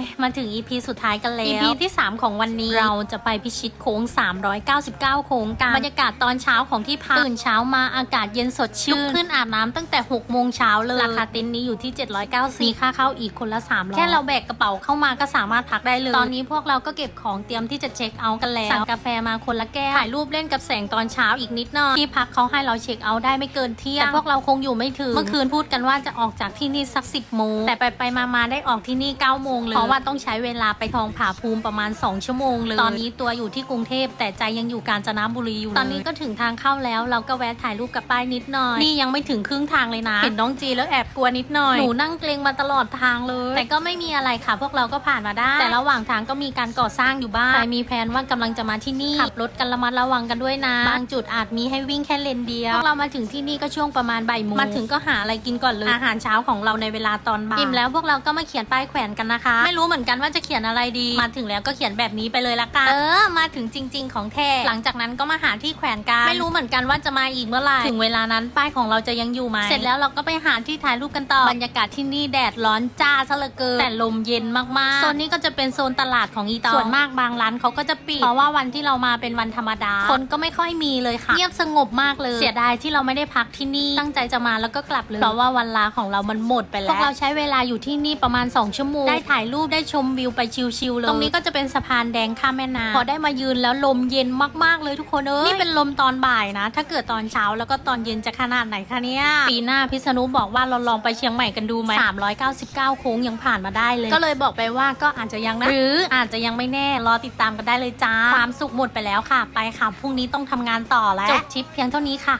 ยมาถึง EP สุดท้ายกันแล้ว EP ที่ 3 ของวันนี้เราจะไปพิชิตโค้ง 399 โค้งกันบรรยากาศตอนเช้าของที่พักตื่นเช้ามาอากาศเย็นสดชื่นลุกขึ้นอาบน้ำตั้งแต่ 6 โมงเช้าเลยราคาเต็นท์นี้อยู่ที่ 790มีค่าเข้าอีกคนละ300แค่เราแบกกระเป๋าเข้ามาก็สามารถพักได้เลย ตอนนี้พวกเราก็เก็บของเตรียมที่จะเช็คเอาท์กันแล้วสั่งกาแฟมาคนละแก้วถ่ายรูปเล่นกับแสงตอนเช้าอีกนิดหน่อยที่พักเขาให้เราเช็คเอาท์ได้ไม่เกินเที่ยงแต่พวกเราคงอยู่ไม่ถึงเมื่อคืนพูดกันว่าจะออกจากที่นี่สัก 10โมงแต่ไปไปๆมาๆได้ออกที่นี่9โมงเลยเพราะว่าต้องใช้เวลาไปทองผาภูมิประมาณ 2 ชั่วโมงเลย ตอนนี้ตัวอยู่ที่กรุงเทพแต่ใจยังอยู่กาญจนบุรีอยู่ ตอนนี้ก็ถึงทางเข้าแล้วเราก็แวะถ่ายรูปกับป้ายนิดหน่อย นี่ยังไม่ถึงครึ่งทางเลยนะ เห็นน้องจีแล้วแอบกลัวนิดหน่อย หนูนั่งเกรงมาตลอดทางเลย แต่ก็ไม่มีอะไรค่ะ พวกเราก็ผ่านมาได้ แต่ระหว่างทางก็มีการก่อสร้างอยู่บ้าง ใครมีแผนว่ากำลังจะมาที่นี่ ขับรถกันระมัดระวังกันด้วยนะ บางจุดอาจมีให้วิ่งแค่เลนเดียว พวกเรามาถึงที่นี่ก็ช่วงประมาณบ่ายโมง มาถึงก็หาอะไรกินก่อนเลย อาหารเช้าของเราในเวลาตอนบ่าย อิ่มแล้วพวกเราก็มาเขียนป้ายแขวนกันนะคะไม่รู้เหมือนกันว่าจะเขียนอะไรดี มาถึงแล้วก็เขียนแบบนี้ไปเลยละกัน เออ มาถึงจริง ๆ ของแท้หลังจากนั้นก็มาหาที่แขวนกัน ไม่รู้เหมือนกันว่าจะมาอีกเมื่อไหร่ ถึงเวลานั้นป้ายของเราจะยังอยู่ไหม เสร็จแล้วเราก็ไปหาที่ถ่ายรูปกันต่อ บรรยากาศที่นี่แดดร้อนจ้าซะเหลือเกิน แต่ลมเย็นมากๆ โซนนี้ก็จะเป็นโซนตลาดของอีตองส่วนมากบางร้านเขาก็จะปิด เพราะว่าวันที่เรามาเป็นวันธรรมดา คนก็ไม่ค่อยมีเลยค่ะ เงียบสงบมากเลย เสียดายที่เราไม่ได้พักที่นี่ ตั้งใจจะมาแล้วก็กลับเลย เพราะว่าวันลาของเรามันหมดไปแล้ว พวกเราใช้เวลาอยู่ที่นี่ประมาณ 2 ชั่วโมง ได้ถ่ายรูปได้ชมวิวไปชิลๆเลย ตรงนี้ก็จะเป็นสะพานแดงข้ามแม่น้ำพอได้มายืนแล้วลมเย็นมากๆเลยทุกคนเอ้ยนี่เป็นลมตอนบ่ายนะ ถ้าเกิดตอนเช้าแล้วก็ตอนเย็นจะขนาดไหนคะเนี่ยปีหน้าพิษณุบอกว่าเราลองไปเชียงใหม่กันดูไหม399 โค้งยังผ่านมาได้เลย ก็เลยบอกไปว่าก็อาจจะยังนะหรืออาจจะยังไม่แน่รอติดตามกันได้เลยจ้าความสุขหมดไปแล้วค่ะ ไปค่ะพรุ่งนี้ต้องทำงานต่อแล้วจบทริปเพียงเท่านี้ค่ะ